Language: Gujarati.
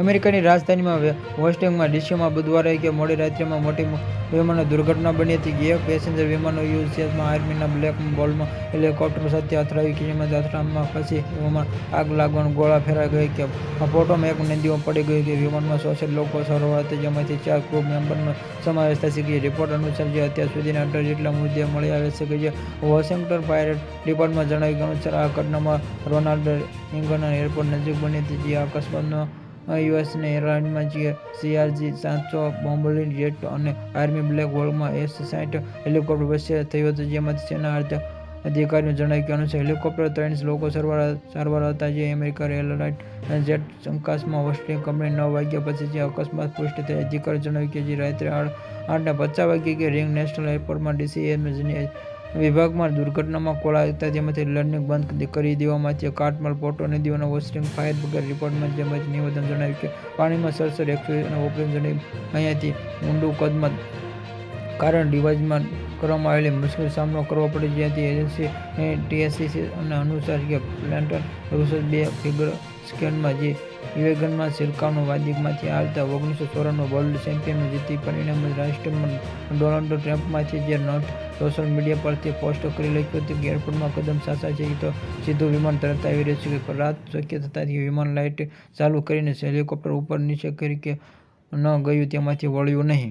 અમેરિકાની રાજધાનીમાં વોશિંગ્ટનમાં ડીસીમાં, બુધવારે કે મોડી રાત્રિમાં મોટી વિમાનની દુર્ઘટના બની હતી. એક પેસેન્જર વિમાનો યુએસમાં આર્મીના બ્લેક બોલમાં હેલિકોપ્ટર સાથે અથડાયું. કે જેમાં અથડામમાં પછી વિમાન આગ લાગવાનું ગોળા ફેરાઈ ગઈ કે ફોટોમાં એક નદીમાં પડી ગઈ કે વિમાનમાં સોસેજ લોકો સરોવર હતા, જેમાંથી ચાર ક્રૂ મેમ્બરનો સમાવેશ થશે કે રિપોર્ટ અનુસાર જે અત્યાર સુધીના અઢાર જેટલા મુદ્દે મળી આવે છે કે જે વોશિંગ્ટન ફાયર ડિપાર્ટમેન્ટ જણાવ્યું અનુસાર આ ઘટનામાં રોનાલ્ડ ઇંગન એરપોર્ટ નજીક બની હતી, જે અકસ્માતનો યુએસને એરલાઇનમાં જે સીઆરજી સાતસો બોમ્બર્લિન જેટ અને આર્મી બ્લેક હોલમાં એસ સાઠ હેલિકોપ્ટર વચ્ચે થયું હતું, જેમાંથી સેના અધિકારીઓ જણાવ્યું કે અનુસાર હેલિકોપ્ટર ત્રણ લોકો સારવાર સારવાર હતા, જે અમેરિકા એરલાઇન જેટ શંકાસ્પદ ઓસ્ટ્રેલિયન કંપની નવ વાગ્યા પછી જે અકસ્માત પુષ્ટિ થઈ. અધિકારી જણાવ્યું કે જે રાત્રે આઠને પચાસ વાગ્યે કે રિંગ નેશનલ એરપોર્ટમાં ડીસી ડીસીએ વિભાગમાં દુર્ઘટનામાં કોળા હતા, જેમાંથી લડને બંધ કરી દેવામાં આવ્યું. કાટમાળ પોટો નદીઓ વોસ્ટિંગ ફાયર બ્રિગેડ રિપોર્ટમાં જેમાં નિવેદન જણાવ્યું કે, પાણીમાં સરસર એકસો ઓપરેશન અહીંયાથી ઊંડું કદમાં કારણ રિવાજમાં કરવામાં આવેલી મુશ્કેલ સામનો કરવો પડે, જ્યાંથી એજન્સી ટીએસસીસી અને અનુસાર કે પ્લાન્ટર રૂસલ બે ફિગર સ્કેનમાં જે વિવેગનમાં શિરકાવનો વાદિકમાંથી આવતા ઓગણીસો ચોરાણું વર્લ્ડ ચેમ્પિયન જીતી પરિણામે રાષ્ટ્રમાં ડોનાલ્ડ ટ્રમ્પમાંથી જે નોટ સોશિયલ મીડિયા પરથી પોસ્ટ કરી લખ્યું હતું કે એરપોર્ટમાં કદમ સાચા છે તો સીધું વિમાન તરત આવી રહ્યું છે રાત શક્ય થતાં વિમાન લાઇટ ચાલુ કરીને હેલિકોપ્ટર ઉપર નીચે કરી કે ન ગયું, તેમાંથી વળ્યું નહીં.